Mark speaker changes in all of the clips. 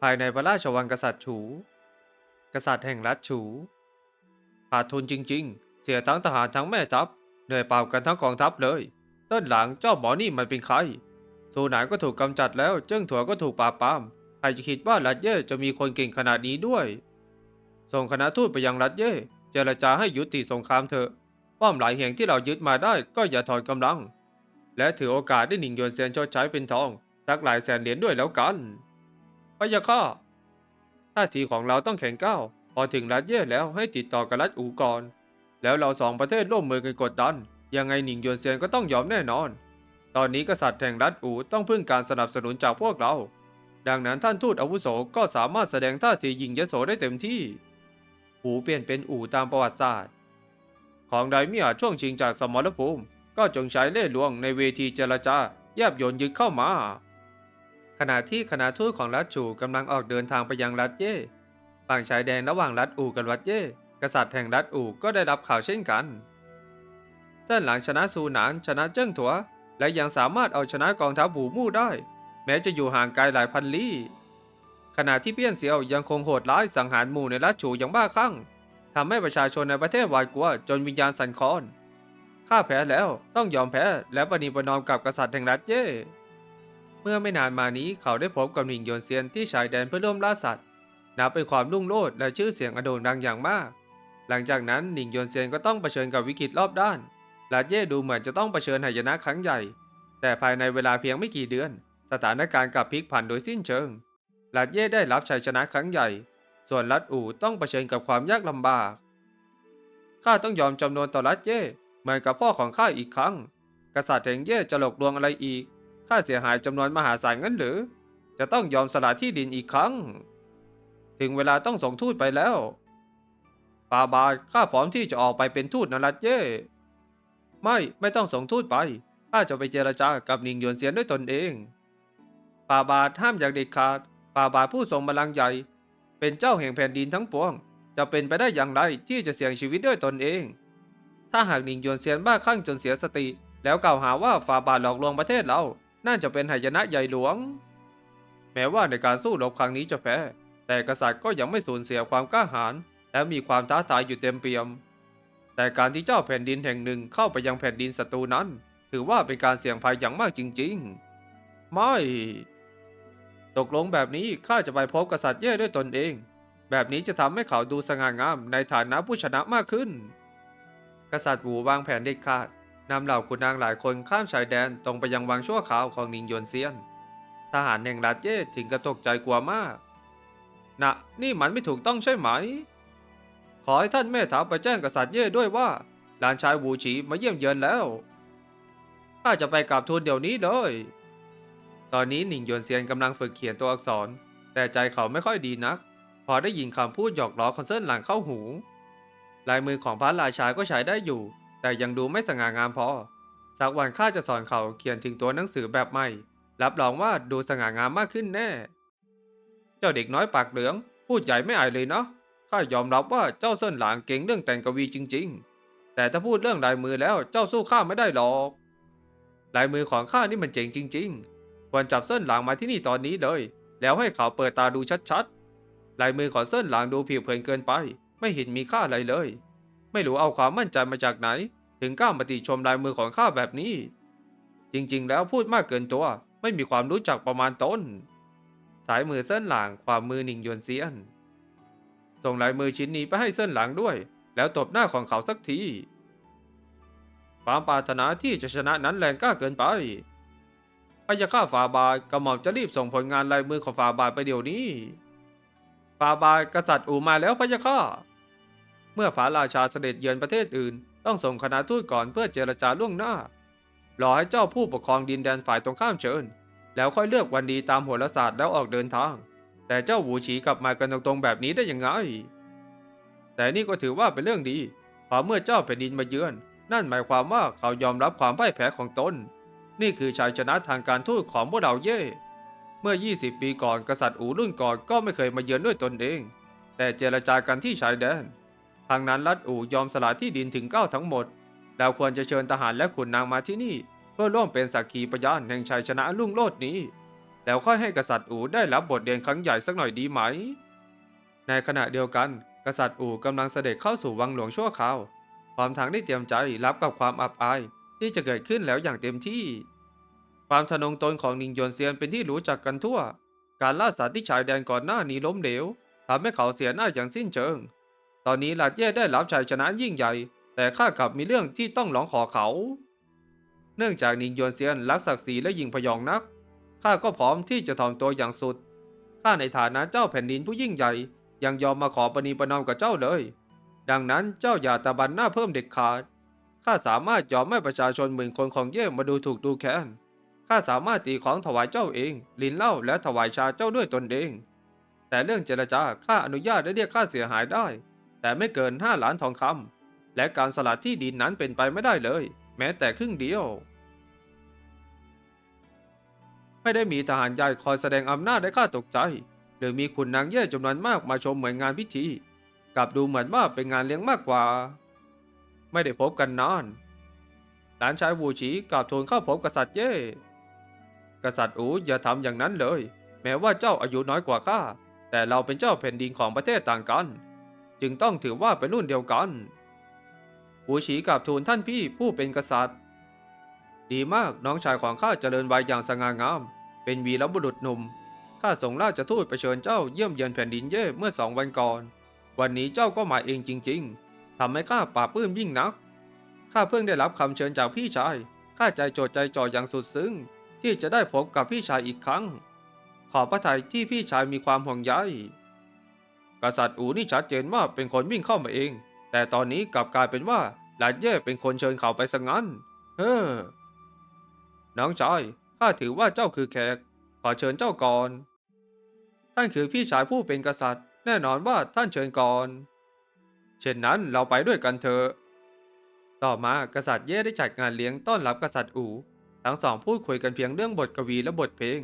Speaker 1: ภายในพระราชวังกษัตริย์ฉู กษัตริย์แห่งรัฐฉูขาดทุนจริง ๆ เสียทั้งทหารทั้งแม่ทัพ เหนื่อยเปล่ากันทั้งกองทัพเลย ต้นหลังเจ้าหมอนี่มันเป็นใครสูหนานก็ถูกกำจัดแล้ว เจิ้งถั่วก็ถูกปราบปราม ใครจะคิดว่ารัฐเย่จะมีคนเก่งขนาดนี้ด้วย ส่งคณะทูตไปยังรัฐเย่เจรจาให้ยุติสงครามเถอะ ป้อมหลายแห่งที่เรายึดมาได้ก็อย่าถอนกำลัง และถือโอกาสได้หนิงหยวนเซียนชดใช้เป็นทองสักหลายแสนเหรียญด้วยแล้วกัน พะยะค่ะท่าทีของเราต้องแข็งก้าวพอถึงรัฐเย่แล้วให้ติดต่อกับรัฐอูก่อน แล้วเราสองประเทศร่วมมือกันกดดัน ยังไงหนิงยวนเซียนก็ต้องยอมแน่นอน ตอนนี้กษัตริย์แห่งรัฐอูต้องพึ่งการสนับสนุนจากพวกเรา ดังนั้นท่านทูตอาวุโสก็สามารถแสดงท่าทียิงยโสได้เต็มที่ อูเปลี่ยนเป็นอูตามประวัติศาสตร์ ของใดม่อาช่วงชิงจากสมรภูมิ ก็จงใช้เล่ห์ลวงในเวทีเจรจาแยบยนยึดเข้ามา ขณะที่คณะทูตของรัฐชูกำลังออกเดินทางไปยังรัฐเย่ฝั่งชายแดนระหว่างรัฐอูกับรัฐเย่กษัตริย์แห่งรัฐอูก็ได้รับข่าวเช่นกันเส้นหลังชนะซูหนานชนะเจิ้งถัว และยังสามารถเอาชนะกองทัพหูมู่ได้ แม้จะอยู่ห่างไกลหลายพันลี้ขณะที่เปี้ยนเซียวยังคงโหดร้ายสังหารหมู่ในรัฐฉูอย่างบ้าคลั่งทำให้ประชาชนในประเทศหวาดกลัวจนวิญญาณสั่นคลอนข้าแพ้แล้วต้องยอมแพ้และปณีประนอมกับกษัตริย์แห่งรัฐเย่ เมื่อไม่นานมานี้เขาได้พบกับหนิงหยนเซียนที่ชายแดนเพื่อร่วมล่าสัตว์ นับเป็นความรุ่งโรจน์และชื่อเสียงอโด่งดังอย่างมาก หลังจากนั้นหนิงหยนเซียนก็ต้องเผชิญกับวิกฤตรอบด้านรัฐเย่ดูเหมือนจะต้องเผชิญหายนะครั้งใหญ่ แต่ภายในเวลาเพียงไม่กี่เดือน สถานการณ์กลับพลิกผันโดยสิ้นเชิงรัฐเย่ได้รับชัยชนะครั้งใหญ่ ส่วนรัฐอู่ต้องเผชิญกับความยากลำบากข้าต้องยอมจำนวนต่อรัฐเย่เหมือนกับพ่อของข้าอีกครั้ง กษัตริย์แห่งเย่จะหลอกลวงอะไรอีก ค่าเสียหายจำนวนมหาศาลงั้นหรือ จะต้องยอมสละที่ดินอีกครั้ง ถึงเวลาต้องส่งทูตไปแล้วปาบาทข้าพร้อมที่จะออกไปเป็นทูตนรัฐเย่ไม่ไม่ต้องส่งทูตไปข้าจะไปเจรจากับนิงหยวนเซียนด้วยตนเองปาบาทห้ามอย่างเด็ดขาดปาบาทผู้ทรงบัลลังก์ใหญ่ เป็นเจ้าแห่งแผ่นดินทั้งปวง จะเป็นไปได้อย่างไรที่จะเสี่ยงชีวิตด้วยตนเอง ถ้าหากนิงหยวนเซียนบ้าคลั่งจนเสียสติ แล้วกล่าวหาว่าฝ่าบาทหลอกลวงประเทศเรา น่าจะเป็นหายนะใหญ่หลวง แม้ว่าในการสู้รบครั้งนี้จะแพ้ แต่กษัตริย์ก็ยังไม่สูญเสียความกล้าหาญและมีความท้าทายอยู่เต็มเปี่ยม แต่การที่เจ้าแผ่นดินแห่งหนึ่งเข้าไปยังแผ่นดินศัตรูนั้น ถือว่าเป็นการเสี่ยงภัยอย่างมากจริง ๆ ไม่ ตกลงแบบนี้ข้าจะไปพบกษัตริย์เย่ด้วยตนเอง แบบนี้จะทำให้เขาดูสง่างามในฐานะผู้ชนะมากขึ้น กษัตริย์หูวางแผนเด็ดขาด นำเหล่าขุนนางหลายคนข้ามชายแดนตรงไปยังวังชั่วคราวของนิงยวนเซียน ทหารแห่งรัฐเย่ถึงกระตกใจกลัวมาก นะ นี่มันไม่ถูกต้องใช่ไหม ขอให้ท่านแม่ทัพไปแจ้งกษัตริย์เย่ด้วยว่า หลานชายวูฉีมาเยี่ยมเยือนแล้วข้าจะไปกราบทูลเดี๋ยวนี้เลย ตอนนี้หนิงยวนเซียนกำลังฝึกเขียนตัวอักษร แต่ใจเขาไม่ค่อยดีนัก พอได้ยินคำพูดหยอกล้อคอนเซิร์นหลังเข้าหู ลายมือของพระราชาก็ใช้ได้อยู่ แต่ยังดูไม่สง่างามพอ สักวันข้าจะสอนเขาเขียนถึงตัวหนังสือแบบใหม่ รับรองว่าดูสง่างามมากขึ้นแน่ เจ้าเด็กน้อยปากเหลือง พูดใหญ่ไม่อายเลยเนาะ ข้ายอมรับว่าเจ้าเส้นหลางเก่งเรื่องแต่งกวีจริง ๆ แต่ถ้าพูดเรื่องลายมือแล้วเจ้าสู้ข้าไม่ได้หรอก ลายมือของข้านี่มันเจ๋งจริง ๆ ควรจับเส้นหลางมาที่นี่ตอนนี้เลย แล้วให้เขาเปิดตาดูชัดๆ ลายมือของเส้นหลางดูผิวเผินเกินไป ไม่เห็นมีค่าอะไรเลย ไม่รู้เอาความมั่นใจมาจากไหน ถึงกล้ามาติชมลายมือของข้าแบบนี้ จริงๆ แล้วพูดมากเกินตัว ไม่มีความรู้จักประมาณต้น สายมือเส้นหลางความมือหนิงยวนเซียน ส่งลายมือชิ้นนี้ไปให้เส้นหลังด้วย แล้วตบหน้าของเขาสักทีความปรารถนาที่จะชนะนั้นแรงกล้าเกินไปพะยาข้าฝาบาทกระหม่อมจะรีบส่งผลงานลายมือของฝาบาทไปเดี๋ยวนี้ ฝาบาทกษัตริย์อูมาแล้วพะยาข้า เมื่อพระราชาเสด็จเยือนประเทศอื่น ต้องส่งคณะทูตก่อนเพื่อเจรจาล่วงหน้ารอให้เจ้าผู้ปกครองดินแดนฝ่ายตรงข้ามเชิญ แล้วค่อยเลือกวันดีตามโหราศาสตร์แล้วออกเดินทาง แต่เจ้าหูฉีกลับมากันตรงๆแบบนี้ได้ยังไง แต่นี่ก็ถือว่าเป็นเรื่องดีเพราะเมื่อเจ้าแผ่นดินมาเยือน นั่นหมายความว่าเขายอมรับความพ่ายแพ้ของตน นี่คือชัยชนะทางการทูตของพวกเราเย่ เมื่อ 20 ปีก่อนกษัตริย์อูรุ่นก่อนก็ไม่เคยมาเยือนด้วยตนเอง แต่เจรจากันที่ชายแดน ทางนั้นรัฐอูยอมสละที่ดินถึงเก้าทั้งหมดเราควรจะเชิญทหารและขุนนางมาที่นี่ เพื่อร่วมเป็นสักขีพยานแห่งชัยชนะลุ่งโลดนี้ แล้วค่อยให้กษัตริย์อูได้รับบทเรียนครั้งใหญ่สักหน่อยดีไหม ในขณะเดียวกัน กษัตริย์อู่กำลังเสด็จเข้าสู่วังหลวงชั่วคราวพร้อมทั้งได้เตรียมใจรับกับความอับอายที่จะเกิดขึ้นแล้วอย่างเต็มที่ ความทะนงตนของนิงยวนเซียนเป็นที่รู้จักกันทั่ว การล่าสัตว์ที่ชายแดนก่อนหน้านี้ล้มเหลวทำให้เขาเสียหน้าอย่างสิ้นเชิง ตอนนี้ลาดเย่ได้รับชัยชนะยิ่งใหญ่ แต่ข้ากลับมีเรื่องที่ต้องร้องขอเขา เนื่องจากนิงยวนเซียนรักศักดิ์ศรีและยิงพยองนัก ข้าก็พร้อมที่จะถ่อมตัวอย่างสุด ข้าในฐานะเจ้าแผ่นดินผู้ยิ่งใหญ่ ยังยอมมาขอประนีประนอมกับเจ้าเลย ดังนั้นเจ้าอย่าตะบันหน้าเพิ่มเด็ดขาด ข้าสามารถยอมให้ประชาชนหมื่นคนของเย่มาดูถูกดูแคลนข้าสามารถตีของถวายเจ้าเอง ลินเหล้าและถวายชาเจ้าด้วยตนเอง แต่เรื่องเจรจาข้าอนุญาตได้เรียกค่าเสียหายได้ แต่ไม่เกินห้าล้านทองคำและการสละที่ดินนั้นเป็นไปไม่ได้เลย แม้แต่ครึ่งเดียว ไม่ได้มีทหารใหญ่คอยแสดงอำนาจให้ข้าตกใจ หรือมีขุนนางเย่จำนวนมากมาชมเหมือนงานพิธี กลับดูเหมือนว่าเป็นงานเลี้ยงมากกว่า ไม่ได้พบกันนานหลานชายวูฉีกลับทูลเข้าพบกษัตริย์เย่กษัตริย์อูอย่าทำอย่างนั้นเลย แม้ว่าเจ้าอายุน้อยกว่าข้าแต่เราเป็นเจ้าแผ่นดินของประเทศต่างกัน จึงต้องถือว่าเป็นรุ่นเดียวกันวูฉีกับทูลท่านพี่ผู้เป็นกษัตริย์ ดีมากน้องชายของข้าเจริญวัยอย่างสง่างาม เป็นวีรบุรุษหนุ่มข้าส่งราชทูตไปเชิญเจ้าเยี่ยมเยือนแผ่นดินเย่เมื่อสองวันก่อน วันนี้เจ้าก็มาเองจริง ๆทำให้ข้าปลาปื้มยิ่งนักข้าเพิ่งได้รับคำเชิญจากพี่ชายข้าใจโจดใจจ่ออย่างสุดซึ้งที่จะได้พบกับพี่ชายอีกครั้ง ขอพระทัยที่พี่ชายมีความห่วงใย กษัตริย์อูนี่ชัดเจนว่าเป็นคนวิ่งเข้ามาเอง แต่ตอนนี้กลับกลายเป็นว่าหลานเย่เป็นคนเชิญเขาไปซะงั้น เฮ้อ น้องชายข้าถือว่าเจ้าคือแขก ขอเชิญเจ้าก่อน ท่านคือพี่ชายผู้เป็นกษัตริย์ แน่นอนว่าท่านเชิญก่อน เช่นนั้นเราไปด้วยกันเถอะ ต่อมากษัตริย์เย่ได้จัดงานเลี้ยงต้อนรับกษัตริย์อูทั้งสองพูดคุยกันเพียงเรื่องบทกวีและบทเพลง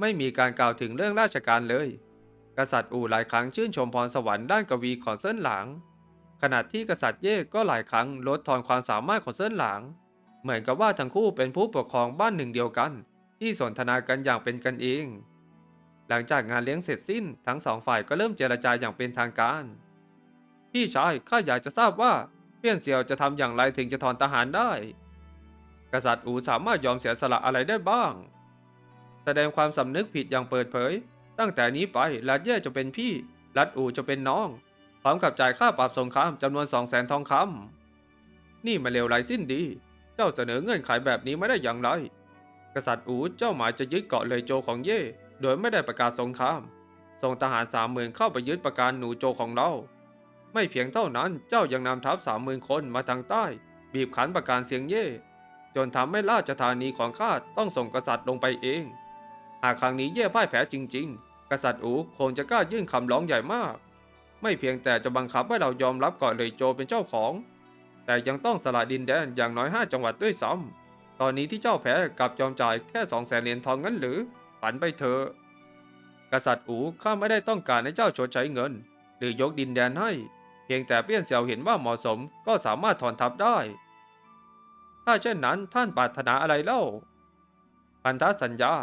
Speaker 1: ไม่มีการกล่าวถึงเรื่องราชการเลย กษัตริย์อู่หลายครั้งชื่นชมพรสวรรค์ด้านกวีของเซินหลาง ขณะที่กษัตริย์เย่ก็หลายครั้งลดทอนความสามารถของเซินหลาง เหมือนกับว่าทั้งคู่เป็นผู้ปกครองบ้านหนึ่งเดียวกัน ที่สนทนากันอย่างเป็นกันเอง หลังจากงานเลี้ยงเสร็จสิ้นทั้งสองฝ่ายก็เริ่มเจรจาอย่างเป็นทางการ พี่ชายข้าอยากจะทราบว่าเปี้ยนเซียวจะทำอย่างไรถึงจะถอนทหารได้ กษัตริย์อู่สามารถยอมเสียสละอะไรได้บ้าง แสดงความสำนึกผิดอย่างเปิดเผย ตั้งแต่นี้ไปลัดเย่จะเป็นพี่ ลัดอูจะเป็นน้อง พร้อมกับจ่ายค่าปรับสงครามจำนวนสองแสนทองคำนี่มาเลวไหลสิ้นดี เจ้าเสนอเงื่อนไขแบบนี้ไม่ได้อย่างไร กษัตริย์อูเจ้าหมายจะยึดเกาะเลยโจของเย่ โดยไม่ได้ประกาศสงคราม ส่งทหารสามหมื่นเข้าไปยึดประการหนูโจของเรา ไม่เพียงเท่านั้นเจ้ายังนำทัพสามหมื่นคนมาทางใต้ บีบขันประการเสียงเย่ จนทำให้ราชธานีของข้าต้องส่งกษัตริย์ลงไปเอง หากครั้งนี้เย่พ่ายแพ้จริง ๆ กษัตริย์อูคงจะกล้ายื่นคำร้องใหญ่มาก ไม่เพียงแต่จะบังคับให้เรายอมรับเกาะเลยโจเป็นเจ้าของ แต่ยังต้องสละดินแดนอย่างน้อยห้าจังหวัดด้วยซ้ำตอนนี้ที่เจ้าแพ้กลับยอมจ่ายแค่สองแสนเหรียญทองงั้นหรือฝันไปเถอะกษัตริย์อูข้าไม่ได้ต้องการให้เจ้าชดใช้เงิน หรือยกดินแดนให้ เพียงแต่เปี้ยนเสี่ยวเห็นว่าเหมาะสมก็สามารถถอนทัพได้ ถ้าเช่นนั้นท่านปรารถนาอะไรเล่าพันธสัญญา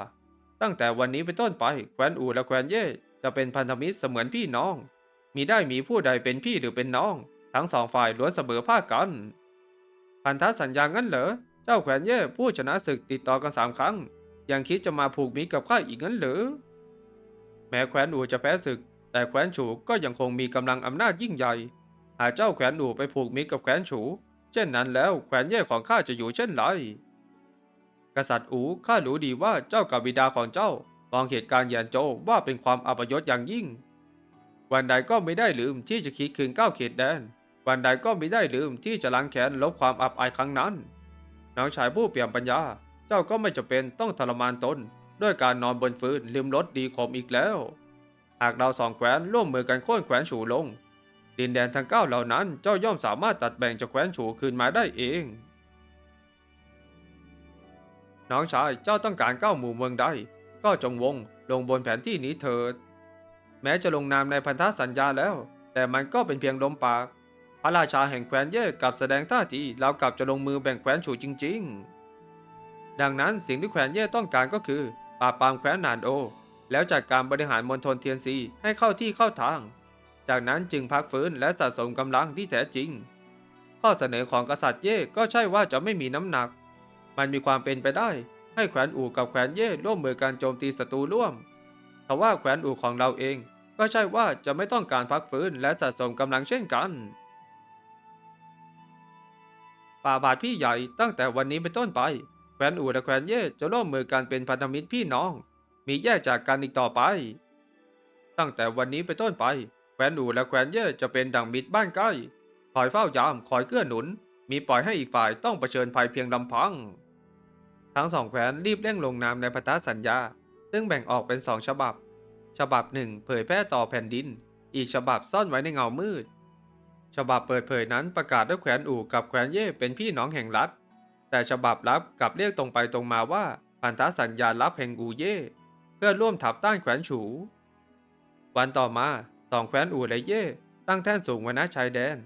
Speaker 1: ตั้งแต่วันนี้เป็นต้นไปแคว้นอูและแคว้นเย่จะเป็นพันธมิตรเสมือนพี่น้อง มีได้มีผู้ใดเป็นพี่หรือเป็นน้อง ทั้งสองฝ่ายล้วนเสมอภาคกัน พันธสัญญางั้นเหรอ เจ้าแขวนเย่ผู้ชนะศึกติดต่อกันสามครั้ง ยังคิดจะมาผูกมิตรกับข้าอีกงั้นเหรอแม้แคว้นอูจะแพ้ศึก แต่แคว้นฉูก็ยังคงมีกำลังอำนาจยิ่งใหญ่ หากเจ้าแขวนอูไปผูกมิตรกับแคว้นฉู เช่นนั้นแล้วแขวนเย่ของข้าจะอยู่เช่นไร กษัตริย์อูข้ารู้ดีว่าเจ้ากับบิดาของเจ้ามองเหตุการณ์หยานโจวว่าเป็นความอัปยศอย่างยิ่ง วันใดก็ไม่ได้ลืมที่จะคิดคืนเก้าเขตแดน วันใดก็ไม่ได้ลืมที่จะล้างแค้นลบความอับอายครั้งนั้น น้องชายผู้เปี่ยมปัญญา เจ้าก็ไม่จำเป็นต้องทรมานตน ด้วยการนอนบนฟืนลืมรสดีขมอีกแล้ว หากเราสองแคว้นร่วมมือกันโค่นแคว้นฉูลง ดินแดนทั้งเก้าเหล่านั้นเจ้าย่อมสามารถตัดแบ่งจากแคว้นฉูคืนมาได้เอง น้องชายเจ้าต้องการเก้าหมู่เมืองใด ก็จงวงลงบนแผนที่นี้เถิด แม้จะลงนามในพันธสัญญาแล้ว แต่มันก็เป็นเพียงลมปาก พระราชาแห่งแคว้นเย่กับแสดงท่าทีเรากลับจะลงมือแบ่งแคว้นฉูจริง ๆ ดังนั้นสิ่งที่แคว้นเย่ต้องการก็คือปราบปรามแคว้นหนานโอ แล้วจัดการบริหารมณฑลเทียนซีให้เข้าที่เข้าทาง จากนั้นจึงพักฟื้นและสะสมกำลังที่แท้จริง ข้อเสนอของกษัตริย์เย่ก็ใช่ว่าจะไม่มีน้ำหนัก มันมีความเป็นไปได้ ให้แคว้นอู่กับแคว้นเย่ร่วมมือการโจมตีศัตรูร่วมทว่าแคว้นอู่ของเราเอง ก็ใช่ว่าจะไม่ต้องการพักฟื้นและสะสมกำลังเช่นกัน ป่าบาทพี่ใหญ่ตั้งแต่วันนี้เป็นต้นไปแคว้นอู่และแคว้นเย่จะร่วมมือกันเป็นพันธมิตรพี่น้อง มีแยกจากกันอีกต่อไป ตั้งแต่วันนี้เป็นต้นไปแคว้นอู่และแคว้นเย่จะเป็นดั่งมิตรบ้านใกล้คอยเฝ้ายามคอยเกื้อหนุน มีปล่อยให้อีกฝ่ายต้องเผชิญภัยเพียงลำพัง ทั้งสองแคว้นรีบเร่งลงนามในพันธสัญญา ซึ่งแบ่งออกเป็นสองฉบับ ฉบับหนึ่งเผยแพร่ต่อแผ่นดิน อีกฉบับซ่อนไว้ในเงามืด ฉบับเปิดเผยนั้นประกาศด้วยแคว้นอู่กับแคว้นเย่เป็นพี่น้องแห่งรัฐ แต่ฉบับลับกลับเรียกตรงไปตรงมาว่าพันธสัญญาลับแห่งอูเย่เพื่อร่วมทับต้านแคว้นฉู วันต่อมาสองแคว้นอู่และเย่ตั้งแท่นสูงไว้ณชายแดน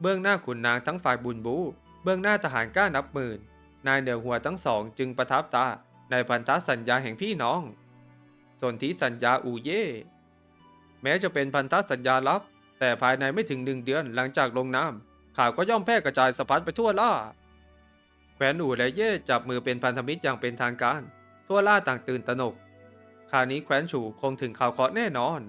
Speaker 1: เบื้องหน้าขุนนางทั้งฝ่ายบุญบู เบื้องหน้าทหารกล้านับหมื่น นายเหนือหัวทั้งสองจึงประทับตาในพันธสัญญาแห่งพี่น้อง ส่วนที่สัญญาอูเย่ แม้จะเป็นพันธสัญญาลับ แต่ภายในไม่ถึงหนึ่งเดือนหลังจากลงนามข่าวก็ย่อมแพร่กระจายสะพัดไปทั่วล่า แคว้นอู่และเย่จับมือเป็นพันธมิตรอย่างเป็นทางการ ทั่วล่าต่างตื่นตระหนก คราวนี้แคว้นฉูคงถึงข่าวเคราะห์แน่นอน